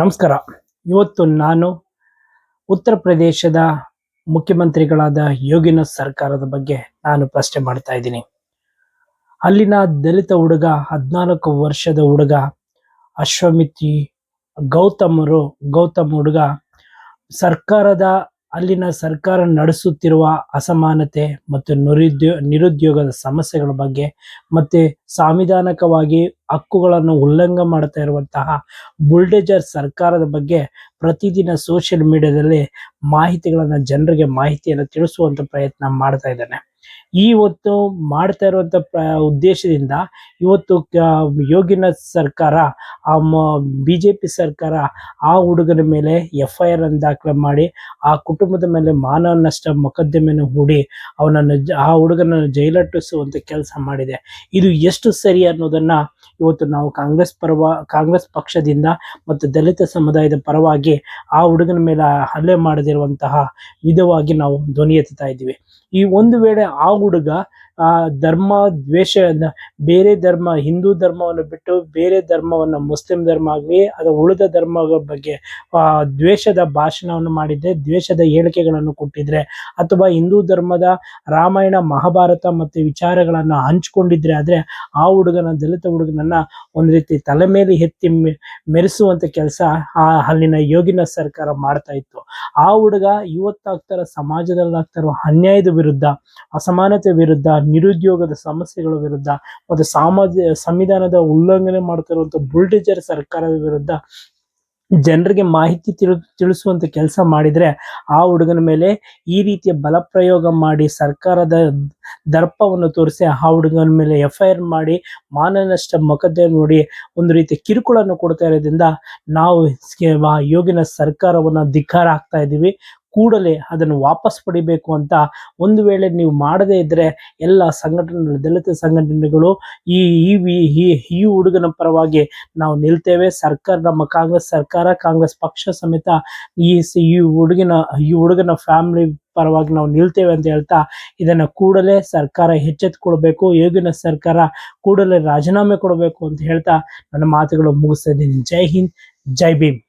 ನಮಸ್ಕಾರ. ಇವತ್ತು ನಾನು ಉತ್ತರ ಪ್ರದೇಶದ ಮುಖ್ಯಮಂತ್ರಿಗಳಾದ ಯೋಗಿನ ಸರ್ಕಾರದ ಬಗ್ಗೆ ನಾನು ಪ್ರಶ್ನೆ ಮಾಡ್ತಾ ಇದ್ದೀನಿ. ಅಲ್ಲಿನ ದಲಿತ ಹುಡುಗ, ಹದಿನಾಲ್ಕು ವರ್ಷದ ಹುಡುಗ ಅಶ್ವಮಿತಿ ಗೌತಮರು, ಗೌತಮ್ ಹುಡುಗ ಸರ್ಕಾರದ ಅಲ್ಲಿನ ಸರ್ಕಾರ ನಡೆಸುತ್ತಿರುವ ಅಸಮಾನತೆ ಮತ್ತು ನಿರುದ್ಯೋ, ನಿರುದ್ಯೋಗದ ಸಮಸ್ಯೆಗಳ ಬಗ್ಗೆ ಮತ್ತೆ ಸಾಂವಿಧಾನಿಕವಾಗಿ ಹಕ್ಕುಗಳನ್ನು ಉಲ್ಲಂಘ ಮಾಡ್ತಾ ಇರುವಂತಹ ಬುಲ್ಡೇಜರ್ ಸರ್ಕಾರದ ಬಗ್ಗೆ ಪ್ರತಿದಿನ ಸೋಷಿಯಲ್ ಮೀಡಿಯಾದಲ್ಲಿ ಮಾಹಿತಿಗಳನ್ನು ಜನರಿಗೆ ಮಾಹಿತಿಯನ್ನು ತಿಳಿಸುವಂಥ ಪ್ರಯತ್ನ ಮಾಡ್ತಾ ಇದ್ದಾನೆ. ಈ ಹೊತ್ತು ಮಾಡ್ತಾ ಇರುವಂಥ ಪ್ರ, ಉದ್ದೇಶದಿಂದ ಇವತ್ತು ಯೋಗಿನ ಸರ್ಕಾರ, ಆ ಬಿ ಜೆ ಪಿ ಸರ್ಕಾರ ಆ ಹುಡುಗನ ಮೇಲೆ ಎಫ್ ಐ ಆರ್ ಅನ್ನು ದಾಖಲೆ ಮಾಡಿ, ಆ ಕುಟುಂಬದ ಮೇಲೆ ಮಾನವ ನಷ್ಟ ಮೊಕದ್ದಮೆಯನ್ನು ಹೂಡಿ ಅವನನ್ನು ಆ ಹುಡುಗನನ್ನು ಜೈಲಟ್ಟಿಸುವಂಥ ಕೆಲಸ ಮಾಡಿದೆ. ಇದು ಎಷ್ಟು ಸರಿ ಅನ್ನೋದನ್ನು ಇವತ್ತು ನಾವು ಕಾಂಗ್ರೆಸ್ ಪರವ, ಕಾಂಗ್ರೆಸ್ ಪಕ್ಷದಿಂದ ಮತ್ತು ದಲಿತ ಸಮುದಾಯದ ಪರವಾಗಿ ಆ ಹುಡುಗನ ಮೇಲೆ ಹಲ್ಲೆ ಮಾಡದಿರುವಂತಹ ವಿಧವಾಗಿ ನಾವು ಧ್ವನಿ ಎತ್ತುತ್ತಾ ಇದ್ದೀವಿ. ಈ ಒಂದು ವೇಳೆ ಆ ಹುಡುಗ, ಆ ಧರ್ಮ, ದ್ವೇಷ ಬೇರೆ ಧರ್ಮ, ಹಿಂದೂ ಧರ್ಮವನ್ನು ಬಿಟ್ಟು ಬೇರೆ ಧರ್ಮವನ್ನು ಮುಸ್ಲಿಂ ಧರ್ಮ ಆಗಲಿ, ಅದು ಉಳಿದ ಧರ್ಮಗಳ ಬಗ್ಗೆ ದ್ವೇಷದ ಭಾಷಣವನ್ನು ಮಾಡಿದ್ರೆ, ದ್ವೇಷದ ಹೇಳಿಕೆಗಳನ್ನು ಕೊಟ್ಟಿದ್ರೆ, ಅಥವಾ ಹಿಂದೂ ಧರ್ಮದ ರಾಮಾಯಣ, ಮಹಾಭಾರತ ಮತ್ತು ವಿಚಾರಗಳನ್ನು ಹಂಚಿಕೊಂಡಿದ್ರೆ ಆದ್ರೆ, ಆ ಹುಡುಗನ, ದಲಿತ ಹುಡುಗನನ್ನ ಒಂದು ರೀತಿ ತಲೆ ಮೇಲೆ ಎತ್ತಿ ಮೆ- ಮೆರೆಸುವಂತ ಕೆಲಸ ಆ ಅಲ್ಲಿನ ಯೋಗಿನ ಸರ್ಕಾರ ಮಾಡ್ತಾ ಇತ್ತು. ಆ ಹುಡುಗ ಇವತ್ತಾಗ್ತಾರ ಸಮಾಜದಲ್ಲಿ ಆಗ್ತಾರೋ ಅನ್ಯಾಯದ ವಿರುದ್ಧ, ಅಸಮಾನತೆ ವಿರುದ್ಧ, ನಿರುದ್ಯೋಗದ ಸಮಸ್ಯೆಗಳ ವಿರುದ್ಧ, ಮತ್ತು ಸಾಮಾಜ, ಸಂವಿಧಾನದ ಉಲ್ಲಂಘನೆ ಮಾಡ್ತಿರುವಂತ ಬುಲ್ಡೇಜರ್ ಸರ್ಕಾರದ ವಿರುದ್ಧ ಜನರಿಗೆ ಮಾಹಿತಿ ತಿಳಿ, ತಿಳಿಸುವಂತ ಕೆಲಸ ಮಾಡಿದ್ರೆ ಆ ಹುಡುಗನ ಮೇಲೆ ಈ ರೀತಿಯ ಬಲಪ್ರಯೋಗ ಮಾಡಿ ಸರ್ಕಾರದ ದರ್ಪವನ್ನು ತೋರಿಸಿ ಆ ಹುಡುಗನ ಮೇಲೆ ಎಫ್ ಐ ಆರ್ ಮಾಡಿ ಮಾನನಷ್ಟ ಮೊಕದ್ದೆ ನೋಡಿ ಒಂದು ರೀತಿ ಕಿರುಕುಳನ್ನು ಕೊಡ್ತಾ ಇರೋದ್ರಿಂದ ನಾವು ಯೋಗಿನ ಸರ್ಕಾರವನ್ನು ಧಿಕ್ಕಾರ ಹಾಕ್ತಾ ಇದ್ದೀವಿ. ಕೂಡಲೇ ಅದನ್ನು ವಾಪಸ್ ಪಡಿಬೇಕು ಅಂತ ಒಂದು ವೇಳೆ ನೀವು ಮಾಡದೇ ಇದ್ದರೆ ಎಲ್ಲ ಸಂಘಟನೆಗಳು, ದಲಿತ ಸಂಘಟನೆಗಳು ಈ ಈ ಈ ಹುಡುಗನ ಪರವಾಗಿ ನಾವು ನಿಲ್ತೇವೆ. ಸರ್ಕಾರ, ನಮ್ಮ ಕಾಂಗ್ರೆಸ್ ಸರ್ಕಾರ, ಕಾಂಗ್ರೆಸ್ ಪಕ್ಷ ಸಮೇತ ಈ ಈ ಹುಡುಗನ ಈ ಹುಡುಗನ ಫ್ಯಾಮಿಲಿ ಪರವಾಗಿ ನಾವು ನಿಲ್ತೇವೆ ಅಂತ ಹೇಳ್ತಾ ಇದನ್ನ ಕೂಡಲೇ ಸರ್ಕಾರ ಎಚ್ಚೆತ್ತುಕೊಳ್ಬೇಕು ಯೋಗಿನ ಸರ್ಕಾರ ಕೂಡಲೇ ರಾಜೀನಾಮೆ ಕೊಡಬೇಕು ಅಂತ ಹೇಳ್ತಾ ನನ್ನ ಮಾತುಗಳು ಮುಗಿಸ್ತಾ ಜೈ ಹಿಂದ್, ಜೈ ಭೀಮ್.